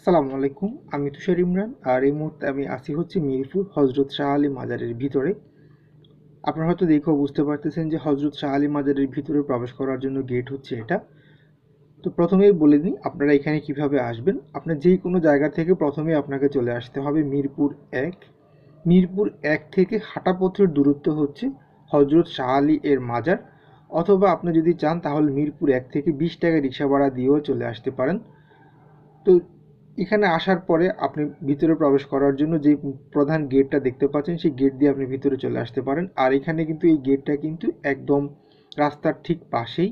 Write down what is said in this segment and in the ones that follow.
আসসালামু আলাইকুম, আমি তুষার ইমরান আর এই মুহূর্তে আমি আসি হচ্ছে মিরপুর হজরত শাহ আলী মাজারের ভিতরে। আপনারা হয়তো দেখেও বুঝতে পারতেছেন যে হজরত শাহ আলী মাজারের ভিতরে প্রবেশ করার জন্য গেট হচ্ছে এটা। তো প্রথমেই বলে দিই, আপনারা এখানে কীভাবে আসবেন? আপনার যেই কোনো জায়গা থেকে প্রথমে আপনাকে চলে আসতে হবে মিরপুর এক। মিরপুর এক থেকে হাঁটা পথের দূরত্ব হচ্ছে হজরত শাহ আলী এর মাজার। অথবা আপনি যদি চান তাহলে মিরপুর এক থেকে বিশ টাকা রিক্সা ভাড়া দিয়েও চলে আসতে পারেন। তো এখানে আসার পরে আপনি ভিতরে প্রবেশ করার জন্য যে প্রধান গেটটা দেখতে পাচ্ছেন, সেই গেট দিয়ে আপনি ভিতরে চলে আসতে পারেন। আর এখানে কিন্তু এই গেটটা কিন্তু একদম রাস্তার ঠিক পাশেই।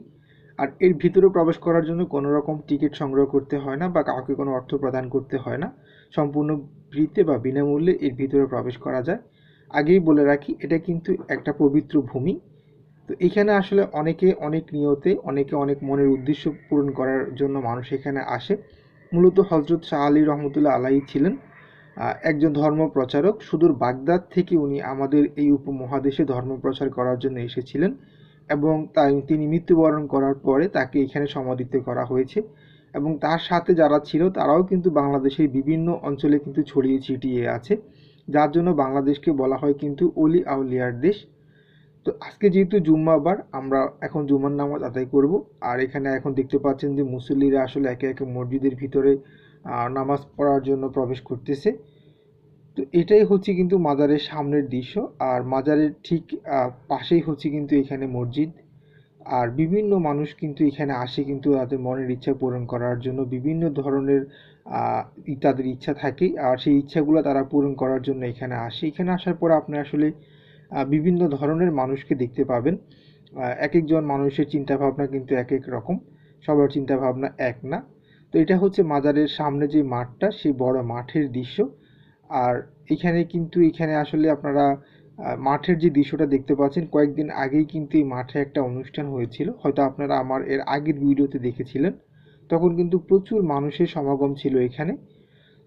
আর এর ভিতরে প্রবেশ করার জন্য কোনো রকম টিকিট সংগ্রহ করতে হয় না বা কাউকে কোনো অর্থ প্রদান করতে হয় না। সম্পূর্ণ ফ্রিতে বা বিনামূল্যে এর ভিতরে প্রবেশ করা যায়। আগেই বলে রাখি, এটা কিন্তু একটা পবিত্র ভূমি। তো এখানে আসলে অনেকে অনেক নিয়তে, অনেকে অনেক মনের উদ্দেশ্য পূরণ করার জন্য মানুষ এখানে আসে। মূলত হজরত শাহ আলী রহমতুল্লাহ আলাই ছিলেন একজন ধর্ম প্রচারক সুদূর বাগদাদ থেকে উনি আমাদের এই উপমহাদেশে ধর্ম প্রচার করার জন্য এসেছিলেন এবং তাই তিনি মৃত্যুবরণ করার পরে তাকে এখানে সমাধিত করা হয়েছে এবং তার সাথে যারা ছিল তারাও কিন্তু বাংলাদেশের বিভিন্ন অঞ্চলে কিন্তু ছড়িয়ে ছিটিয়ে আছে। যার জন্য বাংলাদেশকে বলা হয় কিন্তু অলি আউলিয়ার দেশ। তো আজকে যেহেতু জুম্মাবার আমরা এখন জুম্মার নামাজ আদায় করব। আর এখানে এখন দেখতে পাচ্ছেন যে মুসল্লিরা আসলে একে একে মসজিদের ভিতরে নামাজ পড়ার জন্য প্রবেশ করতেছে। তো এটাই হচ্ছে কিন্তু মাজারের সামনের দৃশ্য। আর মাজারের ঠিক পাশেই হচ্ছে কিন্তু এখানে মসজিদ। আর বিভিন্ন মানুষ কিন্তু এখানে আসে কিন্তু তাদের মনের ইচ্ছা পূরণ করার জন্য। বিভিন্ন ধরনের তাদের ইচ্ছা থাকে আর সেই ইচ্ছাগুলো তারা পূরণ করার জন্য এখানে আসে। এখানে আসার পর আপনি আসলে বিভিন্ন ধরনের মানুষকে দেখতে পাবেন। এক একজন মানুষের চিন্তাভাবনা কিন্তু এক এক রকম। সবার চিন্তাভাবনা এক না। তো এটা হচ্ছে মাজারের সামনে যে মাঠটা, সেই বড় মাঠের দৃশ্য। আর এখানে কিন্তু, এখানে আসলে আপনারা মাঠের যে দৃশ্যটা দেখতে পাচ্ছেন, কয়েকদিন আগেই কিন্তু এই মাঠে একটা অনুষ্ঠান হয়েছিল। হয়তো আপনারা আমার এর আগের ভিডিওতে দেখেছিলেন। তখন কিন্তু প্রচুর মানুষের সমাগম ছিল এখানে।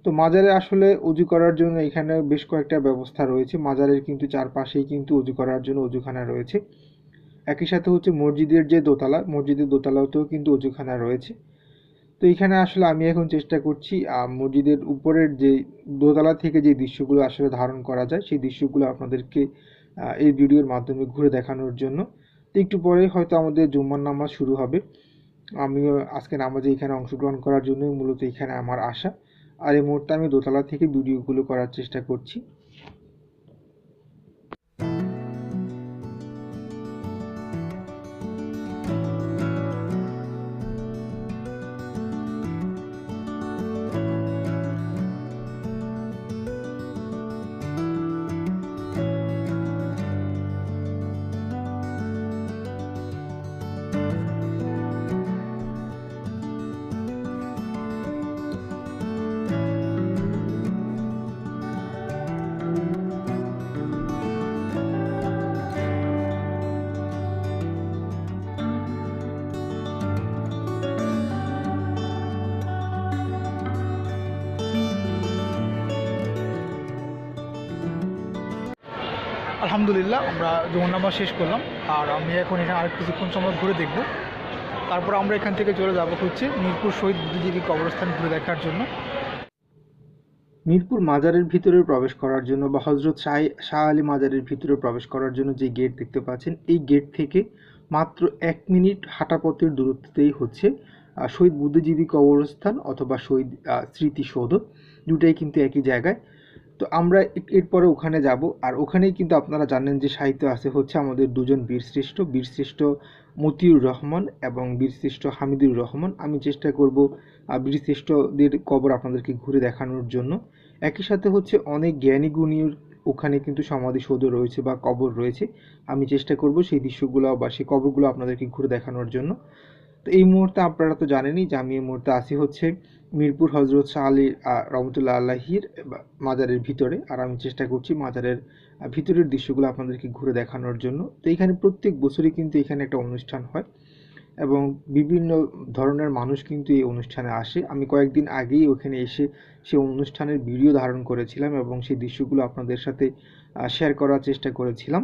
তো মাজারে আসলে উজু করার জন্য এখানে বেশ কয়েকটা ব্যবস্থা রয়েছে। মাজারের কিন্তু চারপাশেই কিন্তু উজু করার জন্য উজুখানা রয়েছে। একই সাথে হচ্ছে মসজিদের যে দোতলা, মসজিদের দোতলাতেও কিন্তু উজুখানা রয়েছে। তো এখানে আসলে আমি এখন চেষ্টা করছি মসজিদের উপরের যে দোতলা থেকে যে দৃশ্যগুলো আসলে ধারণ করা যায়, সেই দৃশ্যগুলো আপনাদেরকে এই ভিডিওর মাধ্যমে ঘুরে দেখানোর জন্য। তো একটু পরে হয়তো আমাদের জুম্মার নামাজ শুরু হবে। আমিও আজকে নামাজে এখানে অংশগ্রহণ করার জন্যই মূলত এখানে আমার আশা। আর এই মুহূর্তে আমি দোতলা থেকে ভিডিওগুলো করার চেষ্টা করছি। আলহামদুলিল্লাহ, আমরা নামাজ শেষ করলাম। আর আমি এখন এখানে আর কিছুক্ষণ সময় ঘুরে দেখব। তারপর আমরা এখান থেকে চলে যাব হচ্ছে মিরপুর শহীদ বুদ্ধিজীবী কবরস্থান ঘুরে দেখার জন্য। মিরপুর মাজারের ভিতরে প্রবেশ করার জন্য বা হজরত শাহ শাহ আলী মাজারের ভিতরে প্রবেশ করার জন্য যে গেট দেখতে পাচ্ছেন, এই গেট থেকে মাত্র এক মিনিট হাঁটাপথের দূরত্বতেই হচ্ছে শহীদ বুদ্ধিজীবী কবরস্থান অথবা শহীদ স্মৃতিসৌধ। দুটাই কিন্তু একই জায়গায়। তো আমরা এরপরে ওখানে যাব। আর ওখানেই কিন্তু আপনারা জানেন যে সাহিত্য আছে, হচ্ছে আমাদের দুজন বীরশ্রেষ্ঠ। বীরশ্রেষ্ঠ মতিউর রহমান এবং বীরশ্রেষ্ঠ হামিদুর রহমান। আমি চেষ্টা করব বীরশ্রেষ্ঠদের কবর আপনাদেরকে ঘুরে দেখানোর জন্য। একই সাথে হচ্ছে অনেক জ্ঞানী গুণীর ওখানে কিন্তু সমাধিসৌধ রয়েছে বা কবর রয়েছে। আমি চেষ্টা করব সেই দৃশ্যগুলো বা সেই কবরগুলো আপনাদেরকে ঘুরে দেখানোর জন্য। তো এই মুহূর্তে আপনারা তো জানেনই যে আমি এই মুহূর্তে আসি হচ্ছে মিরপুর হজরত শাহ আলী রহমতুল্লাহ আল্লাহির মাজারের ভিতরে। আর আমি চেষ্টা করছি মাজারের ভিতরের দৃশ্যগুলো আপনাদেরকে ঘুরে দেখানোর জন্য। তো এখানে প্রত্যেক বছরই কিন্তু এখানে একটা অনুষ্ঠান হয় এবং বিভিন্ন ধরনের মানুষ কিন্তু এই অনুষ্ঠানে আসে। আমি কয়েকদিন আগেই ওখানে এসে সেই অনুষ্ঠানের ভিডিও ধারণ করেছিলাম এবং সেই দৃশ্যগুলো আপনাদের সাথে শেয়ার করার চেষ্টা করেছিলাম।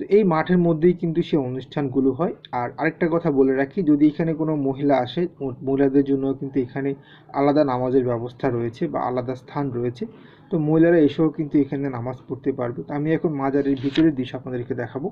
তো এই মাঠের মধ্যেই কিন্তু সে অনুষ্ঠানগুলো হয়। আর আরেকটা কথা বলে রাখি, যদি এখানে কোনো মহিলা আসে মহিলাদের জন্য কিন্তু এখানে আলাদা নামাজের ব্যবস্থা রয়েছে বা আলাদা স্থান রয়েছে। তো মহিলারা এসেও কিন্তু এখানে নামাজ পড়তে পারবে। তো আমি এখন মাজারের ভিতরের দৃশ্য আপনাদেরকে দেখাবো।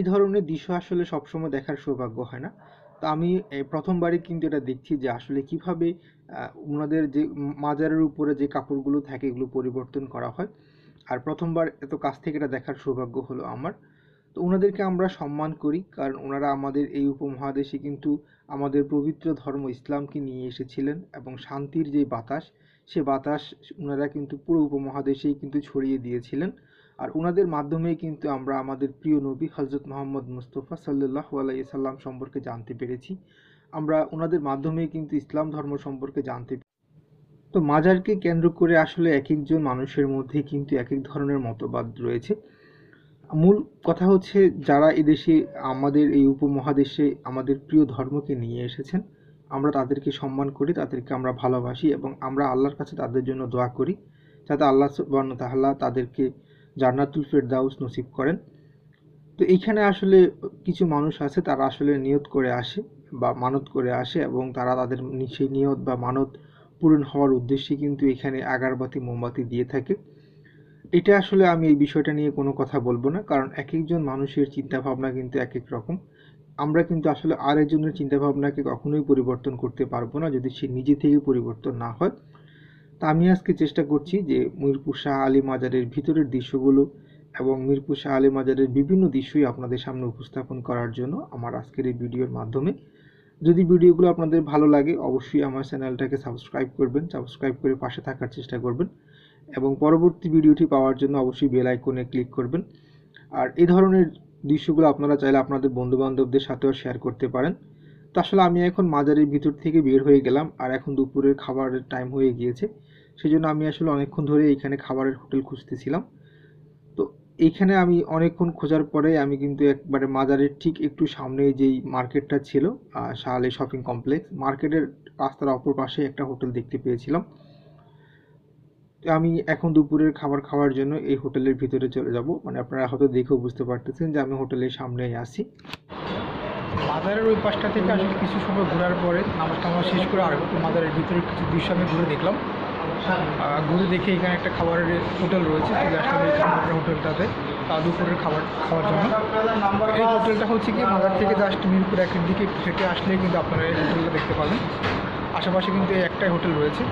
এই ধরনের দৃশ্য আসলে সবসময় দেখার সৌভাগ্য হয় না। তো আমি প্রথমবারই কিন্তু এটা দেখছি যে আসলে কীভাবে ওনাদের যে মাজারের উপরে যে কাপড়গুলো থাকে এগুলো পরিবর্তন করা হয়। আর প্রথমবার এত কাছ থেকে এটা দেখার সৌভাগ্য হলো আমার। তো ওনাদেরকে আমরা সম্মান করি, কারণ ওনারা আমাদের এই উপমহাদেশে কিন্তু আমাদের পবিত্র ধর্ম ইসলামকে নিয়ে এসেছিলেন এবং শান্তির যে বাতাস, সে বাতাস ওনারা কিন্তু পুরো উপমহাদেশেই কিন্তু ছড়িয়ে দিয়েছিলেন। আর ওনাদের মাধ্যমেই কিন্তু আমরা আমাদের প্রিয় নবী হজরত মোহাম্মদ মুস্তফা সাল্লাহ আলাই সাল্লাম সম্পর্কে জানতে পেরেছি। আমরা ওনাদের মাধ্যমেই কিন্তু ইসলাম ধর্ম সম্পর্কে জানতে তো মাজারকে কেন্দ্র করে আসলে এক একজন মানুষের মধ্যে কিন্তু এক এক ধরনের মতবাদ রয়েছে। মূল কথা হচ্ছে যারা এদেশে আমাদের এই উপমহাদেশে আমাদের প্রিয় ধর্মকে নিয়ে এসেছেন, আমরা তাদেরকে সম্মান করি, তাদেরকে আমরা ভালোবাসি এবং আমরা আল্লাহর কাছে তাদের জন্য দোয়া করি, যাতে আল্লাহ সুবহানাহু ওয়া তাদেরকে জান্নাতুল ফেরদাউস নসিব করেন। তো এইখানে আসলে কিছু মানুষ আছে, তারা আসলে নিয়ত করে আসে বা মানত করে আসে এবং তারা তাদের সেই নিয়ত বা মানত পূরণ হওয়ার উদ্দেশ্যে কিন্তু এখানে আগারবাতি, মোমবাতি দিয়ে থাকে। এটা আসলে আমি এই বিষয়টা নিয়ে কোনো কথা বলব না, কারণ এক একজন মানুষের চিন্তা ভাবনা কিন্তু এক এক রকম। আমরা কিন্তু আসলে আরেকজনের চিন্তা ভাবনাকে কখনোই পরিবর্তন করতে পারব না যদি সে নিজে থেকে পরিবর্তন না হয়। তা আমি আজকে চেষ্টা করছি যে মিরপুর শাহ আলী মাজারের ভিতরের দৃশ্যগুলো এবং মিরপুর শাহ আলী মাজারের বিভিন্ন দৃশ্যই আপনাদের সামনে উপস্থাপন করার জন্য আমার আজকের এই ভিডিওর মাধ্যমে। যদি ভিডিওগুলো আপনাদের ভালো লাগে, অবশ্যই আমার চ্যানেলটাকে সাবস্ক্রাইব করবেন, সাবস্ক্রাইব করে পাশে থাকার চেষ্টা করবেন এবং পরবর্তী ভিডিওটি পাওয়ার জন্য অবশ্যই বেল আইকনে ক্লিক করবেন। আর এই ধরনের দৃশ্যগুলো আপনারা চাইলে আপনাদের বন্ধু বান্ধবদের সাথেও শেয়ার করতে পারেন। তো আসলে আমি এখন মাজারের ভিতর থেকে বের হয়ে গেলাম, আর এখন দুপুরের খাবারের টাইম হয়ে গিয়েছে। সেই জন্য আমি আসলে অনেকক্ষণ ধরে এখানে খাবারের হোটেল খুঁজতেছিলাম। তো এইখানে আমি অনেকক্ষণ খোঁজার পরে আমি কিন্তু একবারে মাজারের ঠিক একটু সামনে যেই মার্কেটটা ছিল আহ, শাহ আলী শপিং কমপ্লেক্স মার্কেটের রাস্তার অপর পাশে একটা হোটেল দেখতে পেয়েছিলাম। আমি এখন দুপুরের খাবার খাওয়ার জন্য এই হোটেলের ভিতরে চলে যাব। মানে আপনারা হয়তো দেখেও বুঝতে পারতেছেন যে আমি হোটেলের সামনেই আছি। মাজারের ওই পাশটা থেকে আসলে কিছু সময় ঘোরার পরে নামাজ টামাজ শেষ করে আর মাজারের ভিতরে কিছু দৃশ্য আমি ঘুরে দেখলাম। ঘুরে দেখে এখানে একটা খাবারের হোটেল রয়েছে চলে আসলাম এই খাবারের হোটেলটাতে দুপুরের খাবার, খাওয়ার জন্য। এই হোটেলটা হচ্ছে কি মাদার থেকে জাস্ট মিরপুর একের দিকে হেঁটে আসলে কিন্তু আপনারা এই হোটেলটা দেখতে পাবেন। আশেপাশে কিন্তু এই একটাই হোটেল রয়েছে।